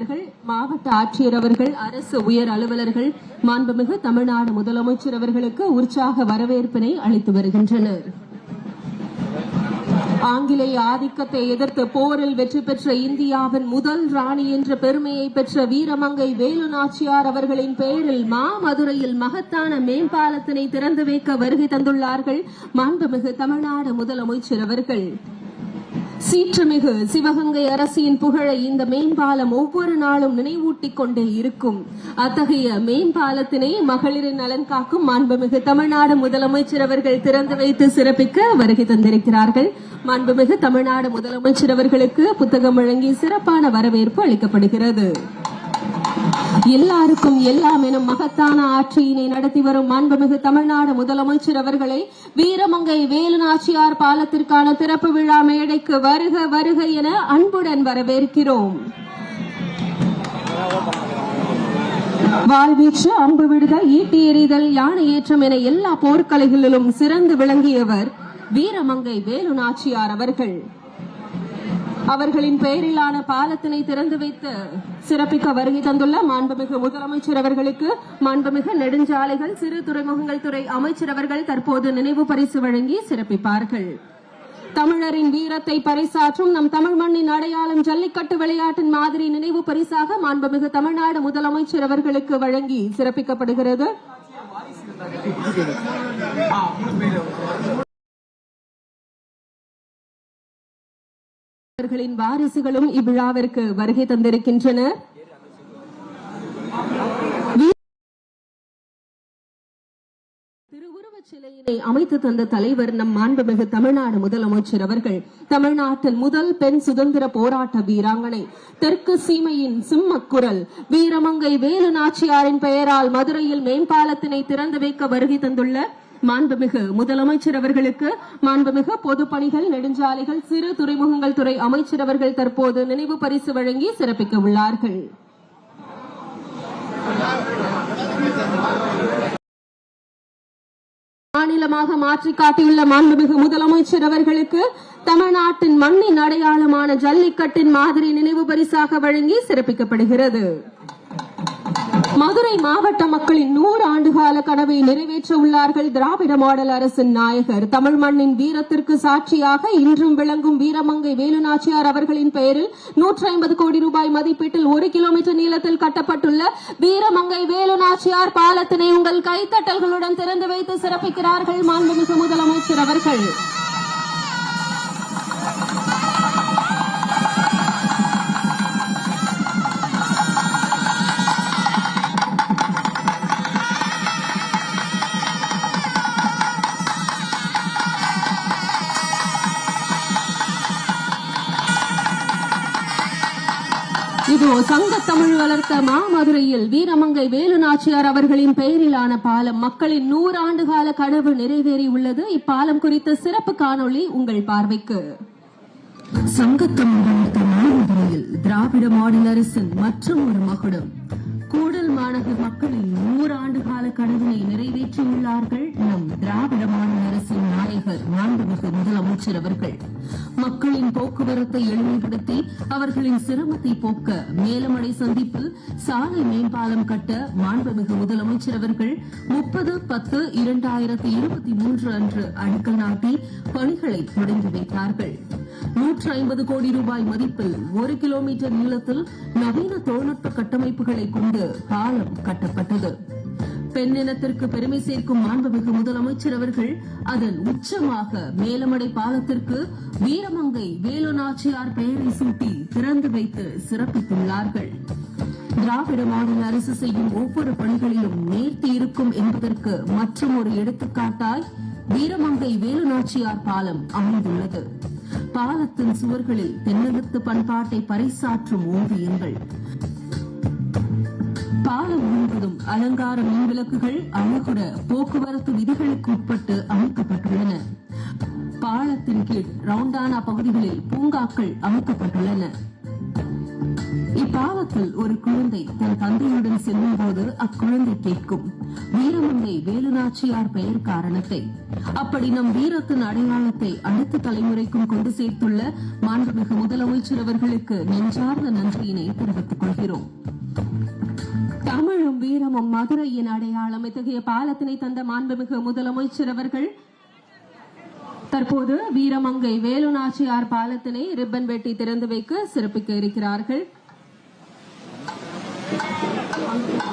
செயலாளர்கள் மாவட்ட ஆட்சியர் அவர்கள் அரசு உயர் அலுவலர்கள் மாண்புமிகு தமிழ்நாடு முதலமைச்சர் அவர்களுக்கு உற்சாக வரவேற்பினை அளித்து வருகின்றனர். ஆங்கிலேய ஆதிக்கத்தை எதிர்த்து போரில் வெற்றி பெற்ற இந்தியாவின் முதல் ராணி என்ற பெருமையை பெற்ற வீரமங்கை வேலு நாச்சியார் அவர்களின் பெயரில் மாமதுரையில் மகத்தான மேம்பாலத்தினை திறந்து வைக்க வருகை தந்துள்ளார்கள் மாண்புமிகு தமிழ்நாடு முதலமைச்சர் அவர்கள். சீற்றமிகு சிவகங்கை அரசியின் புகழை இந்த மேம்பாலம் ஒவ்வொரு நாளும் நினைவூட்டிக் கொண்டே இருக்கும். அத்தகைய மேம்பாலத்தினை மகளிரின் நலன் காக்கும் மாண்புமிகு தமிழ்நாடு முதலமைச்சர் அவர்கள் திறந்து வைத்து சிறப்பிக்க வருகை தந்திருக்கிறார்கள். மாண்புமிகு தமிழ்நாடு முதலமைச்சர் அவர்களுக்கு புத்தகம் வழங்கி சிறப்பான வரவேற்பு அளிக்கப்படுகிறது. எல்லாருக்கும் எல்லாம் எனும் மகத்தான ஆட்சியினை நடத்தி வரும் மாண்புமிகு தமிழ்நாடு முதலமைச்சர் அவர்களை வீரமங்கை வேலுநாச்சியார் பாலத்திற்கான திறப்பு விழா மேடைக்கு வருக வருக என அன்புடன் வரவேற்கிறோம். வாழ்வீச்சு அம்பு விடுதல் ஈட்டி எறிதல் யானை ஏற்றம் என எல்லா போர்க்கலைகளிலும் சிறந்து விளங்கியவர் வீரமங்கை வேலு நாச்சியார் அவர்கள். அவர்களின் பெயரிலான பாலத்தினை திறந்து வைத்து சிறப்பிக்க வருகை தந்துள்ள மாண்புமிகு முதலமைச்சர் அவர்களுக்கு மாண்புமிகு நெடுஞ்சாலைகள் சிறு துறைமுகங்கள் துறை அமைச்சர் அவர்கள் தற்போது நினைவு பரிசு வழங்கி சிறப்பிப்பார்கள். தமிழரின் வீரத்தை பறைசாற்றும் நம் தமிழ் மண்ணின் அடையாளம் ஜல்லிக்கட்டு விளையாட்டின் மாதிரி நினைவு பரிசாக மாண்புமிகு தமிழ்நாடு முதலமைச்சர் அவர்களுக்கு வழங்கி சிறப்பிக்கப்படுகிறது. அவர்களின் வாரிசுகளும் இவ்விழாவிற்கு வருகை தந்திருக்கின்றனர் திருவுருவச் சிலையினை அமைத்து தந்த தலைவர் நம் மாண்புமிகு தமிழ்நாடு முதலமைச்சர் அவர்கள் தமிழ்நாட்டில் முதல் பெண் சுதந்திர போராட்ட வீராங்கனை தெற்கு சீமையின் சிம்மக்குரல் வீரமங்கை வேலு நாச்சியாரின் பெயரால் மதுரையில் மேம்பாலத்தினை திறந்து வைக்க வருகை தந்துள்ள மாண்புமிகு முதலமைச்சர் அவர்களுக்கு மாண்புமிகு பொதுப்பணிகள் நெடுஞ்சாலைகள் சிறு துறைமுகங்கள் துறை அமைச்சர் அவர்கள் தற்போது நினைவு பரிசு வழங்கி சிறப்பிக்க உள்ளார்கள். மாநிலமாக மாற்றி காட்டியுள்ள மாண்புமிகு முதலமைச்சர் அவர்களுக்கு தமிழ்நாட்டின் மண்ணின் அடையாளமான ஜல்லிக்கட்டின் மாதிரி நினைவு பரிசாக வழங்கி சிறப்பிக்கப்படுகிறது. மதுரை மாவட்ட மக்களின் நூறு ஆண்டுகால கனவை நிறைவேற்ற உள்ளார்கள் திராவிட மாடல் அரசின் நாயகர். தமிழ் மண்ணின் வீரத்திற்கு சாட்சியாக இன்றும் விளங்கும் வீரமங்கை வேலுநாச்சியார் அவர்களின் பெயரில் நூற்றி ஐம்பது கோடி ரூபாய் மதிப்பீட்டில் ஒரு கிலோமீட்டர் நீளத்தில் கட்டப்பட்டுள்ள வீரமங்கை வேலுநாச்சியார் பாலத்தினை உங்கள் கைத்தட்டல்களுடன் திறந்து வைத்து சிறப்பிக்கிறார்கள் மாண்புமிகு முதலமைச்சர் அவர்கள். இதோ சங்க தமிழ் வளர்த்த மாமதுரையில் வீரமங்கை வேலு நாச்சியார் அவர்களின் பெயரிலான பாலம் மக்களின் நூறு ஆண்டு கால கனவு நிறைவேறி உள்ளது. இப்பாலம் குறித்த சிறப்பு காணொளி உங்கள் பார்வைக்கு. சங்கத்தமிழ் வளர்த்த மாமதுரையில் திராவிட மாநில அரசின் மற்றும் ஒரு மகுடம். கர்நாடக மக்களின் நூறாண்டு கால கனவினை நிறைவேற்றியுள்ளார்கள். நம் திராவிட மாநில அரசின் நாயகர் மாண்புமிகு முதலமைச்சர் அவர்கள். மக்களின் போக்குவரத்தை எளிமைப்படுத்தி அவர்களின் சிரமத்தை போக்க மேலமடை சந்திப்பில் சாலை மேம்பாலம் கட்ட மாண்புமிகு முதலமைச்சர் அவர்கள் முப்பது பத்து இரண்டாயிரத்தி இருபத்தி மூன்று அன்று அடிக்கல் நாட்டி பணிகளை தொடங்கி வைத்தார்கள். நூற்றி ஐம்பது கோடி ரூபாய் மதிப்பில் ஒரு கிலோமீட்டர் நீளத்தில் நவீன தொழில்நுட்ப கட்டமைப்புகளை கொண்டு பாலம் கட்டப்பட்டது. பெண்ணினத்திற்கு பெருமை சேர்க்கும் மாண்புமிகு முதலமைச்சர் அவர்கள் அதன் உச்சமாக மேலமடை பாலத்திற்கு வீரமங்கை வேலு நாச்சியார் பெயரை சூட்டி திறந்து வைத்து சிறப்பித்துள்ளார்கள். திராவிட மாடல் அரசு செய்யும் ஒவ்வொரு பணிகளிலும் நேர்த்தி இருக்கும் என்பதற்கு மற்றும் ஒரு எடுத்துக்காட்டாய் வீரமங்கை வேலு நாச்சியார் பாலம் அமைந்துள்ளது. பாலத்தின் சுவர்களில் தென்னகத்து பண்பாட்டை பறைசாற்றும் ஓவியங்கள் பாலம் முழுவதும் அலங்கார மின்விளக்குகள் அழகுட போக்குவரத்து விதிகளுக்கு உட்பட்டு அமைக்கப்பட்டுள்ளன. பாலத்தின் கீழ் ரவுண்டானா பகுதிகளில் பூங்காக்கள் அமைக்கப்பட்டுள்ளன. இப்பாலத்தில் ஒரு குழந்தை தன் தந்தையுடன் செல்லும் போது அக்குழந்தை கேட்கும். வீரமங்கை வேலுநாச்சியார் பெயர் காரணத்தை. அப்படி நம் வீரத்தின் அடையாளத்தை அடுத்த தலைமுறைக்கும் கொண்டு சேர்த்துள்ள மாண்புமிகு முதலமைச்சர் அவர்களுக்கு நெஞ்சார்ந்த நன்றியினை தெரிவித்துக் கொள்கிறோம். தமிழும் வீரமும் மதுரையின் அடையாளம். இத்தகைய பாலத்தினை தந்த மாண்புமிகு முதலமைச்சர் அவர்கள் தற்போது வீரமங்கை வேலுநாச்சியார் பாலத்தினை ரிப்பன் வெட்டி திறந்து வைக்க சிறப்பிக்க இருக்கிறார்கள். Thank you.